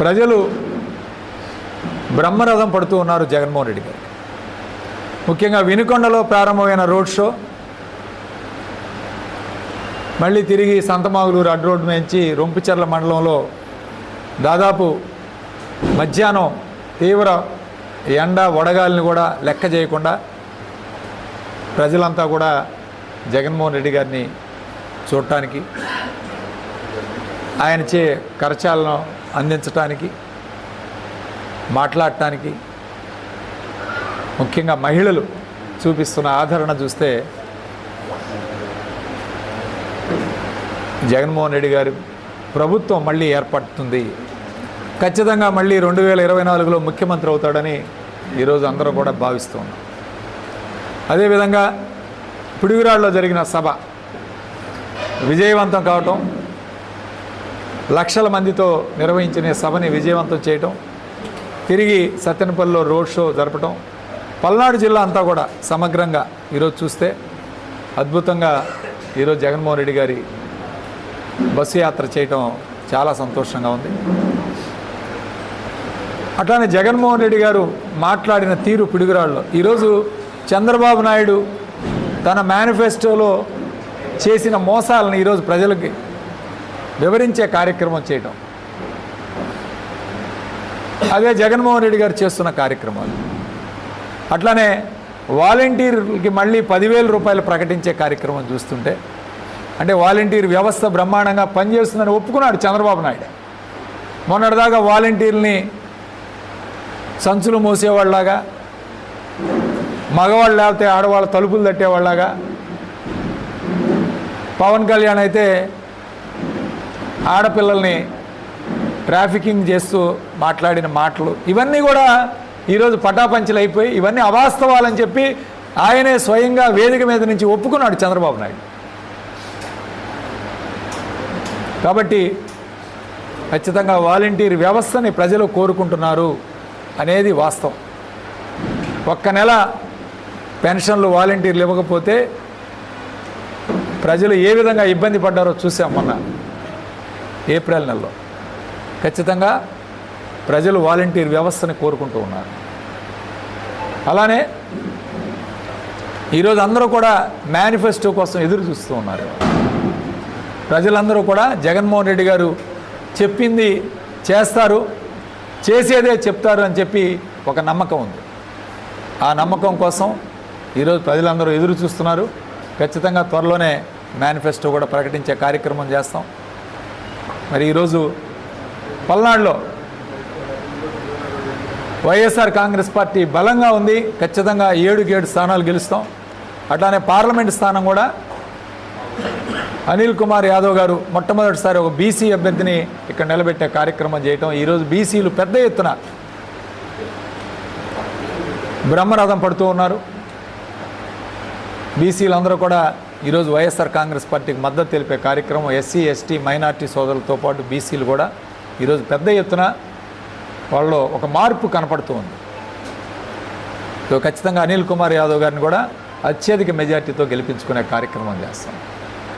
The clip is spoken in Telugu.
ప్రజలు బ్రహ్మరథం పడుతూ ఉన్నారు జగన్మోహన్ రెడ్డి గారికి. ముఖ్యంగా వినుకొండలో ప్రారంభమైన రోడ్ షో మళ్ళీ తిరిగి సంతమాగులూరు అడ్డు రోడ్డు నుంచి రొంపిచెర్ల మండలంలో దాదాపు మధ్యాహ్నం తీవ్ర ఎండ వడగాలిని కూడా లెక్క చేయకుండా ప్రజలంతా కూడా జగన్మోహన్ రెడ్డి గారిని చూడటానికి ఆయన చే కరచాలను అందించటానికి మాట్లాడటానికి ముఖ్యంగా మహిళలు చూపిస్తున్న ఆదరణ చూస్తే జగన్మోహన్ రెడ్డి గారి ప్రభుత్వం మళ్ళీ ఏర్పడుతుంది. ఖచ్చితంగా మళ్ళీ రెండు వేల ఇరవై నాలుగులో ముఖ్యమంత్రి అవుతాడని ఈరోజు అందరూ కూడా భావిస్తూ ఉన్నాం అదేవిధంగా పిడుగురాళ్ళలో జరిగిన సభ విజయవంతం కావటం లక్షల మందితో నిర్వహించిన సభని విజయవంతం చేయటం తిరిగి సత్యనపల్లిలో రోడ్ షో జరపటం పల్నాడు జిల్లా అంతా కూడా సమగ్రంగా ఈరోజు చూస్తే అద్భుతంగా ఈరోజు జగన్మోహన్ రెడ్డి గారి బస్సు యాత్ర చేయటం చాలా సంతోషంగా ఉంది. అట్లానే జగన్మోహన్ రెడ్డి గారు మాట్లాడిన తీరు పిడుగురాళ్ళు ఈరోజు చంద్రబాబు నాయుడు తన మేనిఫెస్టోలో చేసిన మోసాలను ఈరోజు ప్రజలకి వివరించే కార్యక్రమం చేయటం. అదే జగన్మోహన్ రెడ్డి గారు చేస్తున్న కార్యక్రమాలు. అట్లానే వాలంటీర్కి మళ్ళీ పదివేల రూపాయలు ప్రకటించే కార్యక్రమం చూస్తుంటే అంటే వాలంటీర్ వ్యవస్థ బ్రహ్మాండంగా పనిచేస్తుందని ఒప్పుకున్నాడు చంద్రబాబు నాయుడు. మొన్నటిదాకా వాలంటీర్ని సంచులు మోసేవాళ్ళలాగా మగవాళ్ళు లేకపోతే ఆడవాళ్ళ తలుపులు తట్టేవాళ్ళలాగా పవన్ కళ్యాణ్ అయితే ఆడపిల్లల్ని ట్రాఫికింగ్ చేస్తూ మాట్లాడిన మాటలు ఇవన్నీ కూడా ఈరోజు పటాపంచలు అయిపోయి ఇవన్నీ అవాస్తవాలని చెప్పి ఆయనే స్వయంగా వేదిక మీద నుంచి ఒప్పుకున్నాడు చంద్రబాబు నాయుడు. కాబట్టి ఖచ్చితంగా వాలంటీర్ వ్యవస్థని ప్రజలు కోరుకుంటున్నారు అనేది వాస్తవం. ఒక్క నెల పెన్షన్లు వాలంటీర్లు ఇవ్వకపోతే ప్రజలు ఏ విధంగా ఇబ్బంది పడ్డారో చూసాం మొన్న. ఏప్రిల్ నెలలో. ఖచ్చితంగా ప్రజలు వాలంటీర్ వ్యవస్థని కోరుకుంటూ ఉన్నారు. అలానే ఈరోజు అందరూ కూడా మేనిఫెస్టో కోసం ఎదురు చూస్తూ ఉన్నారు. ప్రజలందరూ కూడా జగన్మోహన్ రెడ్డి గారు చెప్పింది చేస్తారు చేసేదే చెప్తారు అని చెప్పి ఒక నమ్మకం ఉంది. ఆ నమ్మకం కోసం ఈరోజు ప్రజలందరూ ఎదురు చూస్తున్నారు. ఖచ్చితంగా త్వరలోనే మేనిఫెస్టో కూడా ప్రకటించే కార్యక్రమం చేస్తాం. మరి ఈరోజు పల్నాడులో వైఎస్ఆర్ కాంగ్రెస్ పార్టీ బలంగా ఉంది. ఖచ్చితంగా ఏడుకి ఏడు స్థానాలు గెలుస్తాం. అట్లానే పార్లమెంట్ స్థానం కూడా అనిల్ కుమార్ యాదవ్ గారు మొట్టమొదటిసారి ఒక బీసీ అభ్యర్థిని ఇక్కడ నిలబెట్టే కార్యక్రమం చేయటం. ఈరోజు బీసీలు పెద్ద ఎత్తున బ్రహ్మరథం పడుతూ ఉన్నారు. బీసీలు అందరూ కూడా ఈరోజు వైఎస్ఆర్ కాంగ్రెస్ పార్టీకి మద్దతు తెలిపే కార్యక్రమం ఎస్సీ ఎస్టీ మైనార్టీ సోదరులతో పాటు బీసీలు కూడా ఈరోజు పెద్ద ఎత్తున వాళ్ళలో ఒక మార్పు కనపడుతూ ఉంది. సో ఖచ్చితంగా అనిల్ కుమార్ యాదవ్ గారిని కూడా అత్యధిక మెజార్టీతో గెలిపించుకునే కార్యక్రమం చేస్తాం.